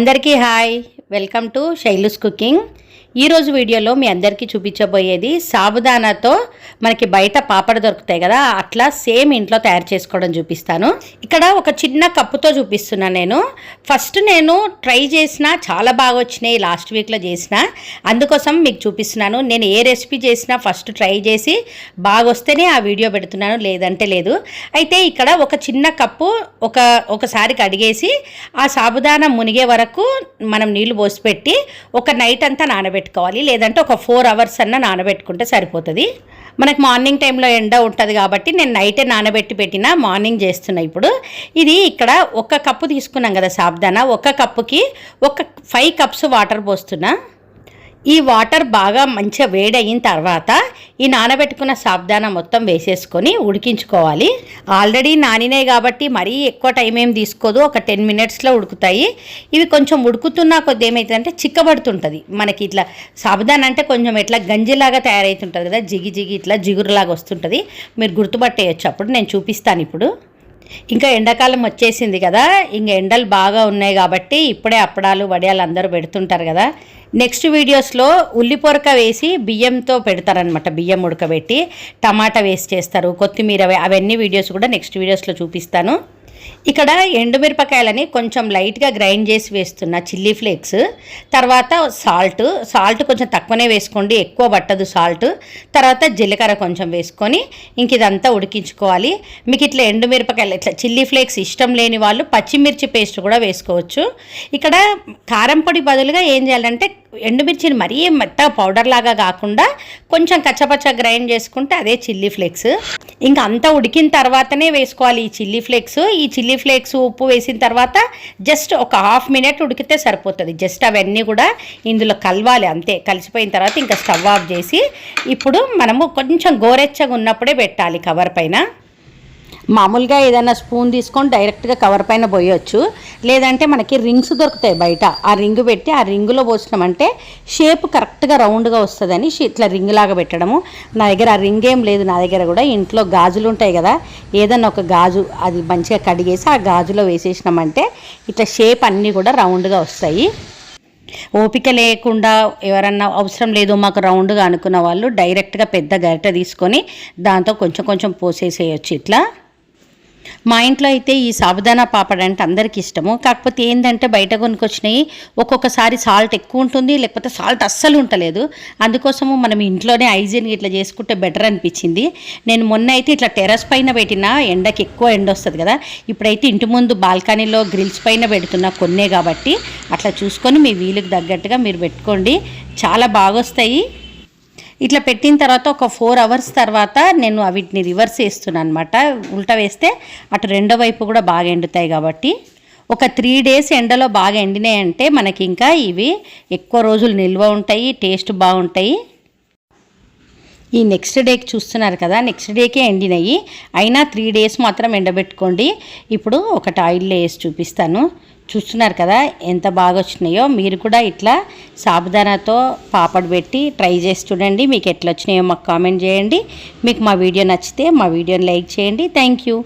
అందరికీ hi. Welcome to Shailu's cooking. ఈరోజు వీడియోలో మీ అందరికీ చూపించబోయేది సాబుదానాతో మనకి బయట పాపడ దొరుకుతాయి కదా అట్లా సేమ్ ఇంట్లో తయారు చేసుకోవడం చూపిస్తాను. ఇక్కడ ఒక చిన్న కప్పుతో చూపిస్తున్నాను నేను. ఫస్ట్ నేను ట్రై చేసిన చాలా బాగా వచ్చినాయి లాస్ట్ వీక్లో చేసిన. అందుకోసం మీకు చూపిస్తున్నాను. నేను ఏ రెసిపీ చేసినా ఫస్ట్ ట్రై చేసి బాగా వస్తేనే ఆ వీడియో పెడుతున్నాను లేదంటే లేదు. అయితే ఇక్కడ ఒక చిన్న కప్పు ఒక ఒకసారి కడిగేసి ఆ సాబుదానా మునిగే వరకు మనం నీళ్ళు పోసి పెట్టి ఒక నైట్ అంతా నానబెట్టుకోవాలి. లేదంటే ఒక ఫోర్ అవర్స్ అన్న నానబెట్టుకుంటే సరిపోతుంది. మనకు మార్నింగ్ టైంలో ఎండ ఉంటుంది కాబట్టి నేను నైటే నానబెట్టి పెట్టిన మార్నింగ్ చేస్తున్నా ఇప్పుడు. ఇది ఇక్కడ ఒక కప్పు తీసుకున్నాం కదా సాబ్దానా ఒక కప్పుకి ఒక ఫైవ్ కప్స్ వాటర్ పోస్తున్నా. ఈ వాటర్ బాగా మంచిగా వేడయిన తర్వాత ఈ నానబెట్టుకున్న సాబ్దాన మొత్తం వేసేసుకొని ఉడికించుకోవాలి. ఆల్రెడీ నానినాయి కాబట్టి మరీ ఎక్కువ టైం ఏం తీసుకోదు. ఒక టెన్ మినిట్స్లో ఉడుకుతాయి. ఇవి కొంచెం ఉడుకుతున్నా కొద్ది ఏమవుతుందంటే చిక్కబడుతుంటుంది. మనకి ఇట్లా సాబ్దాన అంటే కొంచెం ఇట్లా గంజిలాగా తయారవుతుంటుంది కదా జిగి జిగి ఇట్లా జిగురులాగా వస్తుంటుంది. మీరు గుర్తుపట్టేయచ్చు. అప్పుడు నేను చూపిస్తాను ఇప్పుడు. ఇంకా ఎండాకాలం వచ్చేసింది కదా ఇంక ఎండలు బాగా ఉన్నాయి కాబట్టి ఇప్పుడే అప్పడాలు వడియాలు అందరూ పెడుతుంటారు కదా. నెక్స్ట్ వీడియోస్లో ఉల్లిపొరక వేసి బియ్యంతో పెడతారనమాట బియ్యం ఉడకబెట్టి టమాటా వేసి చేస్తారు. కొత్తిమీర అవన్నీ వీడియోస్ కూడా నెక్స్ట్ వీడియోస్లో చూపిస్తాను. ఇక్కడ ఎండుమిరపకాయలని కొంచెం లైట్గా గ్రైండ్ చేసి వేస్తున్న చిల్లీ ఫ్లేక్స్. తర్వాత సాల్ట్ సాల్ట్ కొంచెం తక్కువనే వేసుకోండి ఎక్కువ పట్టదు సాల్ట్. తర్వాత జీలకర్ర కొంచెం వేసుకొని ఇంక ఇదంతా ఉడికించుకోవాలి. మీకు ఇట్లా ఎండుమిరపకాయలు ఇట్లా చిల్లీ ఫ్లేక్స్ ఇష్టం లేని వాళ్ళు పచ్చిమిర్చి పేస్ట్ కూడా వేసుకోవచ్చు. ఇక్కడ కారం పొడి బదులుగా ఏం చేయాలంటే ఎండుమిర్చిని మరీ మెత్తగా పౌడర్ లాగా కాకుండా కొంచెం కచ్చపచ్చ గ్రైండ్ చేసుకుంటే అదే చిల్లీ ఫ్లేక్స్. ఇంకా అంతా ఉడికిన తర్వాతనే వేసుకోవాలి ఈ చిల్లీ ఫ్లేక్స్. ఈ చిల్లీ ఫ్లేక్స్ ఉప్పు వేసిన తర్వాత జస్ట్ ఒక హాఫ్ మినిట్ ఉడికితే సరిపోతుంది. జస్ట్ అవన్నీ కూడా ఇందులో కలవాలి అంతే. కలిసిపోయిన తర్వాత ఇంకా స్టవ్ ఆఫ్ చేసి ఇప్పుడు మనము కొంచెం గోరెచ్చగా ఉన్నప్పుడే పెట్టాలి కవర్ పైన. మామూలుగా ఏదైనా స్పూన్ తీసుకొని డైరెక్ట్గా కవర్ పైన పోయొచ్చు. లేదంటే మనకి రింగ్స్ దొరుకుతాయి బయట. ఆ రింగ్ పెట్టి ఆ రింగులో పోసినామంటే షేప్ కరెక్ట్గా రౌండ్గా వస్తుందని ఇట్లా రింగ్ లాగా పెట్టడము. నా దగ్గర ఆ రింగ్ ఏం లేదు నా దగ్గర కూడా ఇంట్లో గాజులు ఉంటాయి కదా ఏదన్నా ఒక గాజు అది మంచిగా కడిగేసి ఆ గాజులో వేసేసినామంటే ఇట్లా షేప్ అన్నీ కూడా రౌండ్గా వస్తాయి. ఓపిక లేకుండా ఎవరన్నా అవసరం లేదు మాకు రౌండ్గా అనుకున్న వాళ్ళు డైరెక్ట్గా పెద్ద గరిటె తీసుకొని దాంతో కొంచెం కొంచెం పోసేసేయచ్చు ఇట్లా. మా ఇంట్లో అయితే ఈ సాబుదానా పాపడ అంటే అందరికీ ఇష్టము. కాకపోతే ఏంటంటే బయట కొనుక్కొచ్చినాయి ఒక్కొక్కసారి సాల్ట్ ఎక్కువ ఉంటుంది లేకపోతే సాల్ట్ అస్సలు ఉంటలేదు. అందుకోసము మనం ఇంట్లోనే హైజీన్ ఇట్లా చేసుకుంటే బెటర్ అనిపించింది. నేను మొన్న అయితే ఇట్లా టెర్రస్ పైన పెట్టిన ఎండకి ఎక్కువ ఎండ వస్తుంది కదా. ఇప్పుడైతే ఇంటి ముందు బాల్కనీలో గ్రిల్స్ పైన పెడుతున్నా కొన్నే కాబట్టి అట్లా చూసుకొని మీ వీలుకి తగ్గట్టుగా మీరు పెట్టుకోండి. చాలా బాగొస్తాయి. ఇట్లా పెట్టిన తర్వాత ఒక ఫోర్ అవర్స్ తర్వాత నేను వీటిని రివర్స్ వేస్తున్నాను అనమాట ఉల్టా వేస్తే అటు రెండో వైపు కూడా బాగా ఎండుతాయి కాబట్టి. ఒక త్రీ డేస్ ఎండలో బాగా ఎండినాయంటే మనకి ఇంకా ఇవి ఎక్కువ రోజులు నిల్వ ఉంటాయి టేస్ట్ బాగుంటాయి. ఈ నెక్స్ట్ డేకి చూస్తున్నారు కదా నెక్స్ట్ డేకే ఎండినాయి అయినా త్రీ డేస్ మాత్రం ఎండబెట్టుకోండి. ఇప్పుడు ఒకటి ఆయిల్లో వేసి చూపిస్తాను. చూస్తున్నారు కదా ఎంత బాగా వచ్చినాయో. మీరు కూడా ఇట్లా సాబుదానాతో పాపడ్ పెట్టి ట్రై చేసి చూడండి. మీకు ఎట్లా వచ్చినాయో మాకు కామెంట్ చేయండి. మీకు మా వీడియో నచ్చితే మా వీడియోని లైక్ చేయండి. Thank you